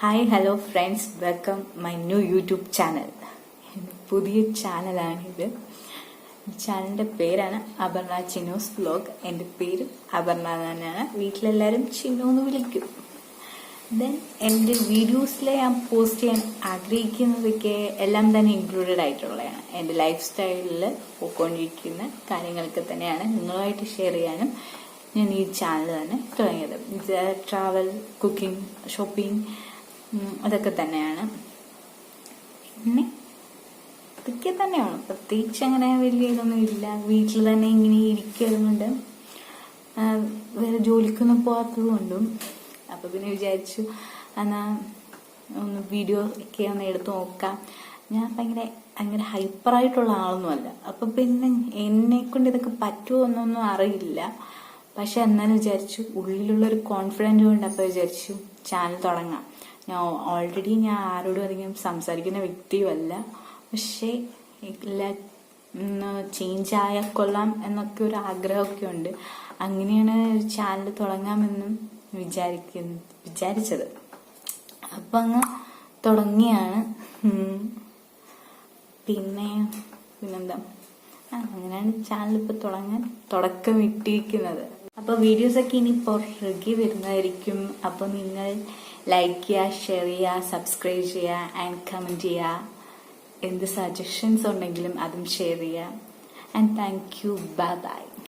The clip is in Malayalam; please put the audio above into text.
Hi hello friends welcome my new YouTube channel പുതിയ ചാനലാണിത് ചാനലിന്റെ പേരാണ് അപർണ ചിനോസ് വ്ലോഗ് എന്റെ പേര് അപർണ തന്നെയാണ് വീട്ടിലെല്ലാവരും ചിനോ എന്ന് വിളിക്കും. ദെൻ എന്റെ വീഡിയോസിലെ ഞാൻ പോസ്റ്റ് ചെയ്യാൻ ആഗ്രഹിക്കുന്നതൊക്കെ എല്ലാം തന്നെ ഇൻക്ലൂഡഡ് ആയിട്ടുള്ളതാണ്. എന്റെ ലൈഫ് സ്റ്റൈലിൽ പോയിക്കൊണ്ടിരിക്കുന്ന കാര്യങ്ങളൊക്കെ തന്നെയാണ് നിങ്ങളുമായിട്ട് ഷെയർ ചെയ്യാനും ഞാൻ ഈ ചാനൽ തന്നെ തുടങ്ങിയത്. ട്രാവൽ കുക്കിംഗ് ഷോപ്പിംഗ് അതൊക്കെ തന്നെയാണ്. പിന്നെ ഇതൊക്കെ തന്നെയാണ്. പ്രത്യേകിച്ച് അങ്ങനെ വലിയ ഇതൊന്നും ഇല്ല. വീട്ടിൽ തന്നെ ഇങ്ങനെ ഇരിക്കുന്നുണ്ട് വേറെ ജോലിക്കൊന്നും പോകാത്തത് കൊണ്ടും അപ്പൊ പിന്നെ വിചാരിച്ചു എന്നാ ഒന്ന് വീഡിയോ ഒക്കെ ഒന്ന് എടുത്തു നോക്കാം. ഞാൻ ഭയങ്കര അങ്ങനെ ഹൈപ്പറായിട്ടുള്ള ആളൊന്നുമല്ല. അപ്പൊ പിന്നെ എന്നെ കൊണ്ട് ഇതൊക്കെ പറ്റുമോ എന്നൊന്നും അറിയില്ല. പക്ഷെ എന്നാലും വിചാരിച്ചു ഉള്ളിലുള്ള ഒരു കോൺഫിഡൻസ് കൊണ്ട് അപ്പൊ വിചാരിച്ചു ചാനൽ തുടങ്ങാം. ഞാൻ ഓൾറെഡി ഞാൻ ആരോടും അധികം സംസാരിക്കുന്ന വ്യക്തിയുമല്ല പക്ഷേ എല്ലാ ചേഞ്ച് ആയാൽ കൊള്ളാം എന്നൊക്കെ ഒരു ആഗ്രഹമൊക്കെ ഉണ്ട്. അങ്ങനെയാണ് ചാനൽ തുടങ്ങാമെന്നും വിചാരിക്കുന്ന വിചാരിച്ചത്. അപ്പം അങ്ങ് തുടങ്ങിയാണ്. പിന്നെ പിന്നെന്താ? അങ്ങനെയാണ് ചാനൽ ഇപ്പൊ തുടങ്ങാൻ തുടക്കം ഇട്ടിരിക്കുന്നത്. അപ്പൊ വീഡിയോസൊക്കെ ഇനി പുറകെ വരുന്നതായിരിക്കും. അപ്പോൾ നിങ്ങൾ ലൈക്ക് ചെയ്യുക ഷെയർ ചെയ്യുക സബ്സ്ക്രൈബ് ചെയ്യുക ആൻഡ് കമന്റ് ചെയ്യുക. എന്ത് സജഷൻസ് ഉണ്ടെങ്കിലും അതും ഷെയർ ചെയ്യുക. And thank you bye bye